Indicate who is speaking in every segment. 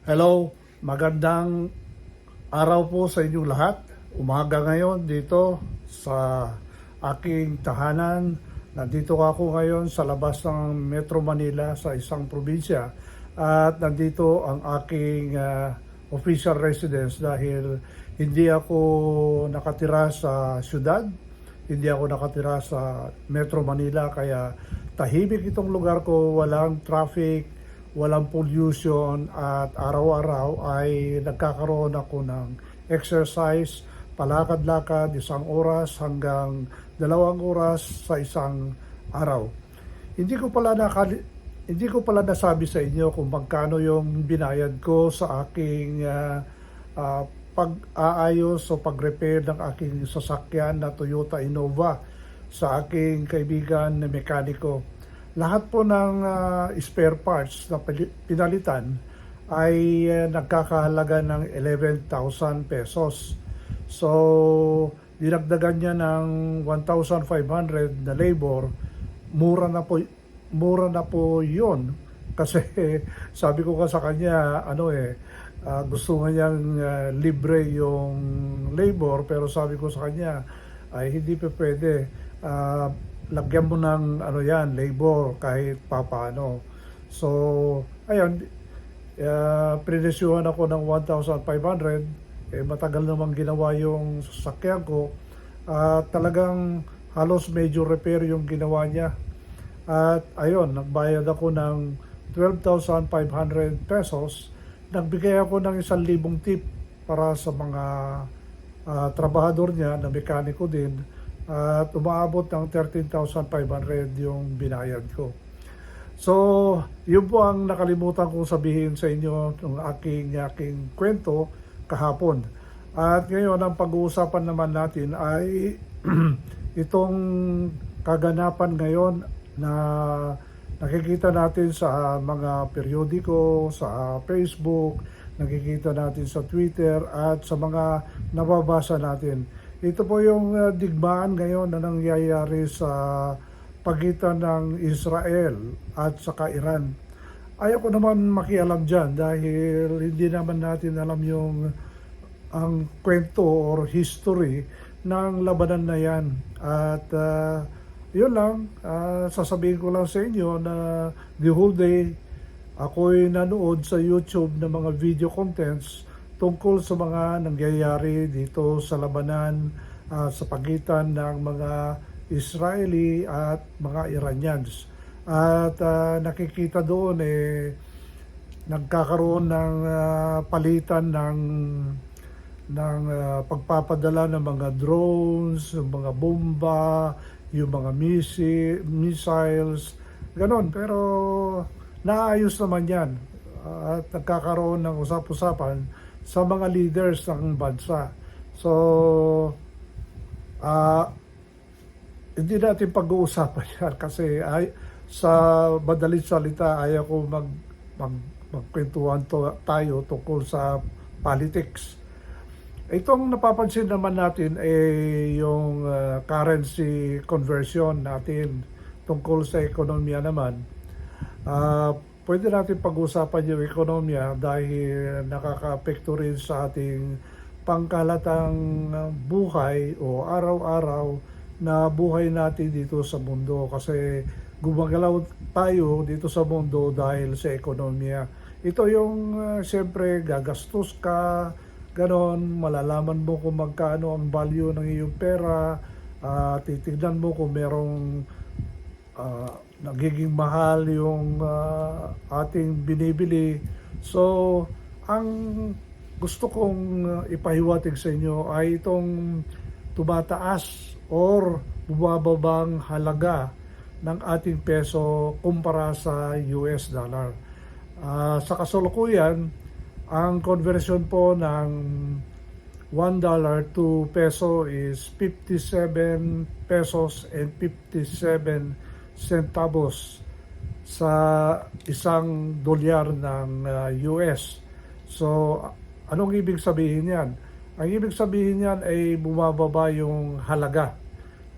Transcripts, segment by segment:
Speaker 1: Hello, magandang araw po sa inyong lahat. Umaga ngayon dito sa aking tahanan. Nandito ako ngayon sa labas ng Metro Manila sa isang probinsya at nandito ang aking ah, official residence dahil hindi ako nakatira sa syudad, hindi ako nakatira sa Metro Manila kaya tahimik itong lugar ko, walang traffic, walang pollution at araw-araw ay nagkakaroon ako ng exercise, palakad-lakad, isang oras hanggang dalawang oras sa isang araw. Hindi ko pala nakali- hindi ko pala nasabi sa inyo kung magkano yung binayad ko sa aking ah, ah, pag-aayos o pag-repair ng aking sasakyan na Toyota Innova sa aking kaibigan na mekaniko. Lahat po ng ah, spare parts na pinalitan ay ah, nagkakahalaga ng 11,000 pesos. So, dinagdagan niya ng 1,500 na labor. Mura na po mura na po 'yon kasi sabi ko ka sa kanya ano eh ah, gusto nga niyang ah, libre yung labor pero sabi ko sa kanya ay hindi pa pwede Ah, lagyan mo ng ano yan labor kahit papaano so ayun uh, prinesyuhan ako ng 1,500 eh matagal namang ginawa yung sasakyan ko at talagang halos major repair yung ginawa niya at ayun, nagbayad ako ng 12,500 pesos. Nagbigay ako ng 1,000 tip para sa mga ah, trabahador niya na mekaniko din. At umaabot ng 13,500 yung binayad ko. So, yun po ang nakalimutan kong sabihin sa inyo ng aking, aking kwento kahapon. At ngayon, ang pag-uusapan naman natin ay itong kaganapan ngayon na nakikita natin sa mga periodiko, sa Facebook, nakikita natin sa Twitter at sa mga nababasa natin. Ito po yung uh, digmaan ngayon na nangyayari sa pagitan ng Israel at saka Iran. Ayaw ko naman makialam dyan dahil hindi naman natin alam yung ang kwento or history ng labanan na yan. At uh, yun lang, ah, sasabihin ko lang sa inyo na the whole day ako'y nanood sa YouTube ng mga video contents tungkol sa mga nangyayari dito sa labanan ah, sa pagitan ng mga Israeli at mga Iranians. At ah, nakikita doon eh nagkakaroon ng ah, palitan ng ng ah, pagpapadala ng mga drones, mga bomba, yung mga misi, missiles, ganon. Pero naayos naman yan at nagkakaroon ng usap-usapan sa mga leaders ng bansa. So, ah hindi natin pag-uusapan yan kasi ay, sa madalit salita ayaw ko mag, mag, magkwentuhan to, tayo tungkol sa politics. Itong napapansin naman natin ay yung uh, currency conversion natin tungkol sa ekonomiya naman. Uh, pwede natin pag-usapan yung ekonomiya dahil nakaka-apekto rin sa ating pangkalatang buhay o araw-araw na buhay natin dito sa mundo kasi gumagalaw tayo dito sa mundo dahil sa ekonomiya. Ito yung uh, siyempre gagastos ka, ganon, malalaman mo kung magkano ang value ng iyong pera, uh, titignan mo kung merong uh, nagiging mahal yung uh, ating binibili. So, ang gusto kong uh, ipahiwatig sa inyo ay itong tumataas or bumababang halaga ng ating peso kumpara sa US dollar. Uh, sa kasalukuyan, ang conversion po ng $1 to peso is 57 pesos and 57 centavos sa isang dolyar ng uh, US. So, anong ibig sabihin yan? Ang ibig sabihin yan ay bumababa yung halaga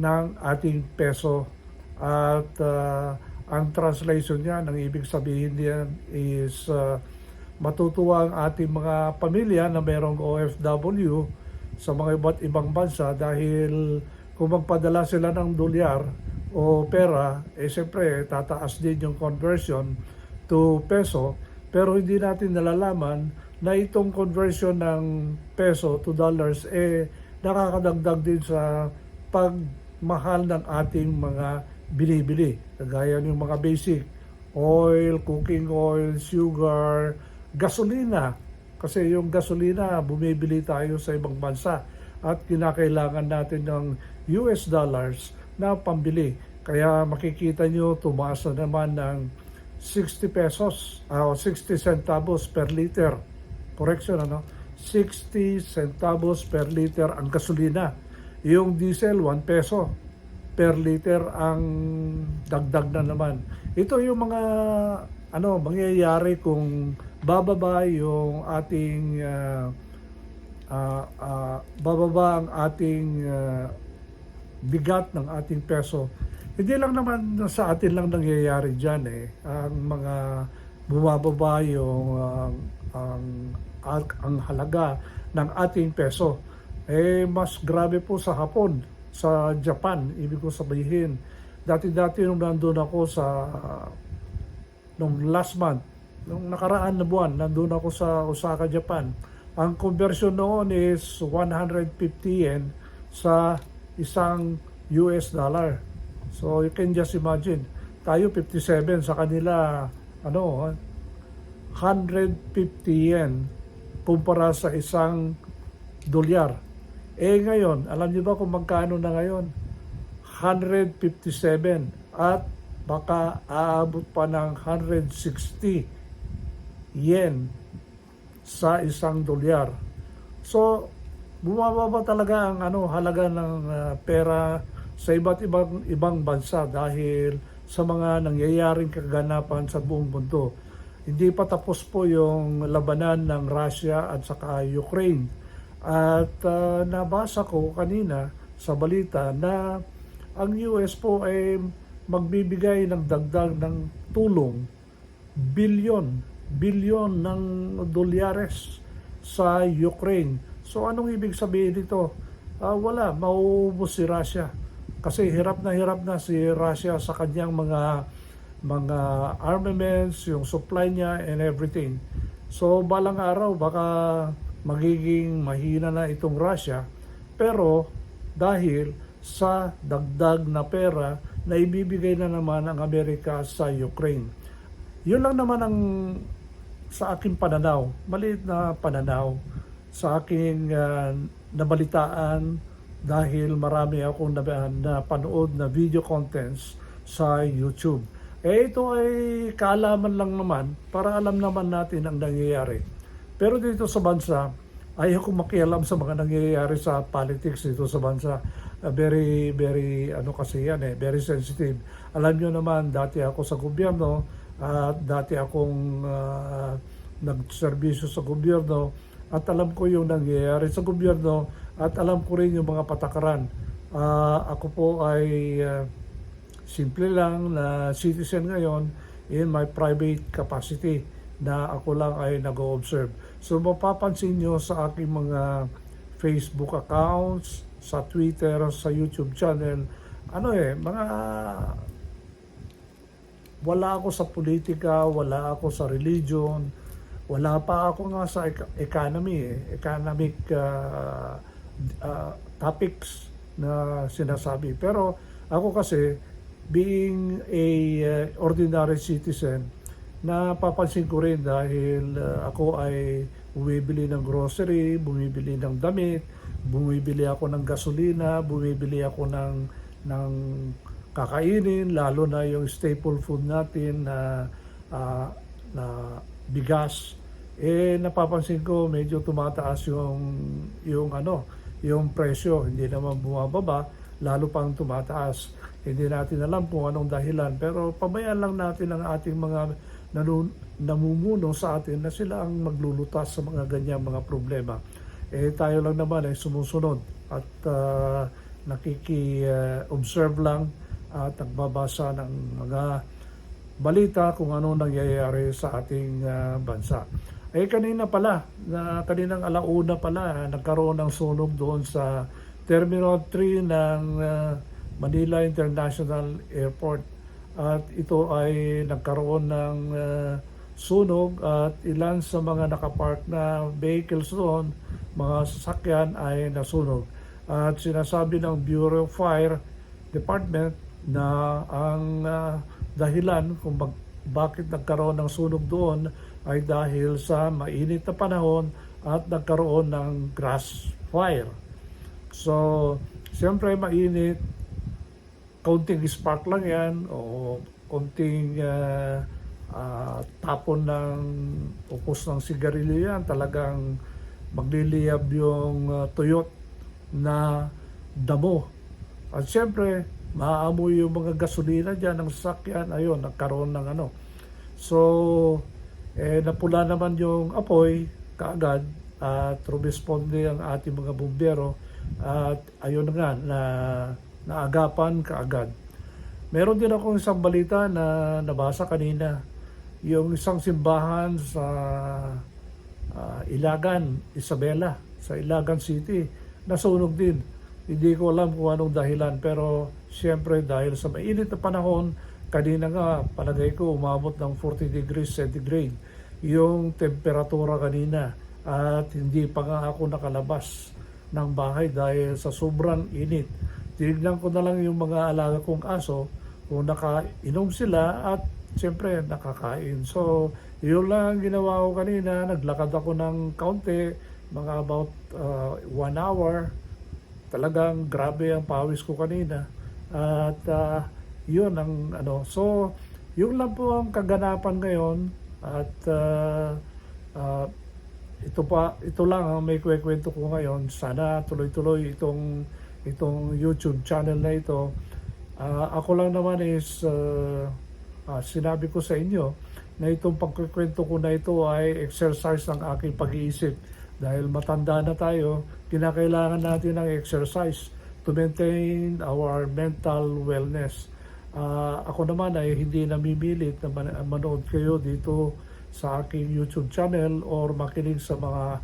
Speaker 1: ng ating peso at uh, ang translation niyan, ang ibig sabihin niyan is uh, matutuwa ang ating mga pamilya na mayroong OFW sa mga iba't ibang bansa dahil kung magpadala sila ng dolyar o pera, eh siyempre tataas din yung conversion to peso pero hindi natin nalalaman na itong conversion ng peso to dollars eh nakakadagdag din sa pagmahal ng ating mga binibili. Kagaya ng mga basic oil, cooking oil, sugar, gasolina. Kasi yung gasolina, bumibili tayo sa ibang bansa at kinakailangan natin ng US dollars na pambili. Kaya makikita nyo, tumaas na naman ng 60 pesos ah, o 60 centavos per liter. Correction, ano? 60 centavos per liter ang gasolina. Yung diesel, 1 peso per liter ang dagdag na naman. Ito yung mga ano mangyayari kung bababa yung ating ah, ah, ah, bababa ang ating ah, bigat ng ating peso. Hindi lang naman sa atin lang nangyayari diyan eh. Ang mga bumababa yung ah, ang, ang ang halaga ng ating peso. Eh mas grabe po sa Hapon, sa Japan, ibig ko sabihin. Dati-dati nung nandun ako sa nung last month, nung nakaraan na buwan, nandun ako sa Osaka, Japan. Ang conversion noon is 150 yen sa isang US dollar. So you can just imagine, tayo 57 sa kanila ano 150 yen kumpara sa isang dolyar. Eh ngayon, alam niyo ba kung magkano na ngayon? 157 at baka aabot pa ng 160 yen sa isang dolyar. So, bumababa talaga ang ano halaga ng ah, pera sa iba't ibang ibang bansa dahil sa mga nangyayaring kaganapan sa buong mundo. Hindi pa tapos po yung labanan ng Russia at saka Ukraine. At ah, nabasa ko kanina sa balita na ang US po ay magbibigay ng dagdag ng tulong bilyon bilyon ng dolyares sa Ukraine. So anong ibig sabihin dito? Ah, wala, mauubos si Russia. Kasi hirap na hirap na si Russia sa kanyang mga mga armaments, yung supply niya and everything. So balang araw baka magiging mahina na itong Russia. Pero dahil sa dagdag na pera na ibibigay na naman ng Amerika sa Ukraine. Yun lang naman ang sa aking pananaw, maliit na pananaw sa aking ah, nabalitaan dahil marami akong na, napanood na video contents sa YouTube. Eh ito ay kaalaman lang naman para alam naman natin ang nangyayari. Pero dito sa bansa, ayaw ko makialam sa mga nangyayari sa politics dito sa bansa. Uh, very, very, ano kasi yan eh, very sensitive. Alam nyo naman, dati ako sa gobyerno, at dati akong uh, nagserbisyo sa gobyerno, at alam ko yung nangyayari sa gobyerno, at alam ko rin yung mga patakaran. Ah, ako po ay ah, simple lang na citizen ngayon in my private capacity na ako lang ay nag-observe. So mapapansin nyo sa aking mga Facebook accounts, sa Twitter, sa YouTube channel, ano eh, mga wala ako sa politika, wala ako sa religion, wala pa ako nga sa ec- economy, eh, economic ah, ah, topics na sinasabi. Pero ako kasi, being a uh, ordinary citizen, napapansin ko rin dahil uh, ako ay bumibili ng grocery, bumibili ng damit, bumibili ako ng gasolina, bumibili ako ng ng kakainin, lalo na yung staple food natin na ah, na bigas. Eh napapansin ko medyo tumataas yung yung ano, yung presyo, hindi naman bumababa, lalo pang tumataas. Hindi natin alam kung anong dahilan, pero pabayaan lang natin ang ating mga nanu- namumuno sa atin na sila ang maglulutas sa mga ganyang mga problema. Eh tayo lang naman ay sumusunod at uh, nakiki-observe lang at nagbabasa ng mga balita kung ano nangyayari sa ating ah, bansa. Eh kanina pala, na kaninang alauna pala, nagkaroon ng sunog doon sa Terminal 3 ng ah, Manila International Airport. At ito ay nagkaroon ng ah, sunog at ilan sa mga nakapark na vehicles doon, mga sasakyan ay nasunog. At sinasabi ng Bureau of Fire Department na ang ah, dahilan kung bag- bakit nagkaroon ng sunog doon ay dahil sa mainit na panahon at nagkaroon ng grass fire. So, siyempre mainit, kaunting spark lang yan o kaunting ah, ah, tapon ng upos ng sigarilyo yan, talagang magliliyab yung ah, tuyot na damo. At siyempre, maaamoy yung mga gasolina dyan ng sasakyan. Ayun, nagkaroon ng ano. So, eh, napula naman yung apoy kaagad at rumisponde ang ating mga bumbero at ayun na nga na naagapan kaagad. Meron din akong isang balita na nabasa kanina. Yung isang simbahan sa ah, Ilagan, Isabela, sa Ilagan City, nasunog din. Hindi ko alam kung anong dahilan pero siyempre dahil sa mainit na panahon, kanina nga palagay ko umabot ng 40 degrees centigrade yung temperatura kanina at hindi pa nga ako nakalabas ng bahay dahil sa sobrang init. Tinignan ko na lang yung mga alaga kong aso kung nakainom sila at siyempre nakakain. So, yun lang ang ginawa ko kanina. Naglakad ako ng kaunti, mga about uh, one hour. Talagang grabe ang pawis ko kanina. At uh, yun ang ano. So, yun lang po ang kaganapan ngayon. At uh, uh, ito pa ito lang ang may kwento ko ngayon sana tuloy-tuloy itong itong YouTube channel na ito Ah, ako lang naman is uh, ah, sinabi ko sa inyo na itong pagkukwento ko na ito ay exercise ng aking pag-iisip dahil matanda na tayo kinakailangan natin ng exercise to maintain our mental wellness Ah, ako naman ay hindi namimilit na man- manood kayo dito sa aking YouTube channel or makinig sa mga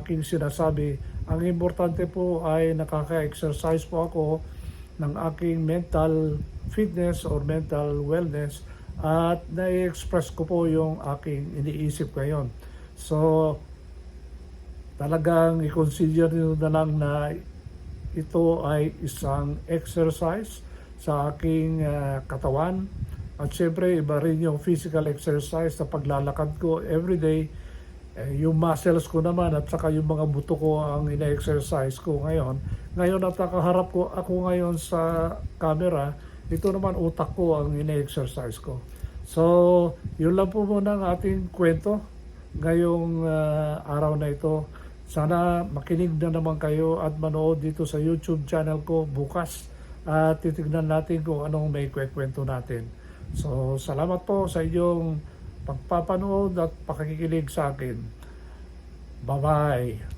Speaker 1: aking sinasabi. Ang importante po ay nakaka-exercise po ako ng aking mental fitness or mental wellness at na-express ko po yung aking iniisip ngayon. So, talagang i-consider nyo na lang na ito ay isang exercise sa aking ah, katawan. At syempre, iba rin yung physical exercise na paglalakad ko everyday. Eh, yung muscles ko naman at saka yung mga buto ko ang ina-exercise ko ngayon. Ngayon at nakaharap ko ako ngayon sa camera, ito naman utak ko ang ina-exercise ko. So, yun lang po muna ang ating kwento ngayong ah, araw na ito. Sana makinig na naman kayo at manood dito sa YouTube channel ko bukas at titignan natin kung anong may kwento natin. So, salamat po sa inyong pagpapanood at pakikinig sa akin. Bye-bye!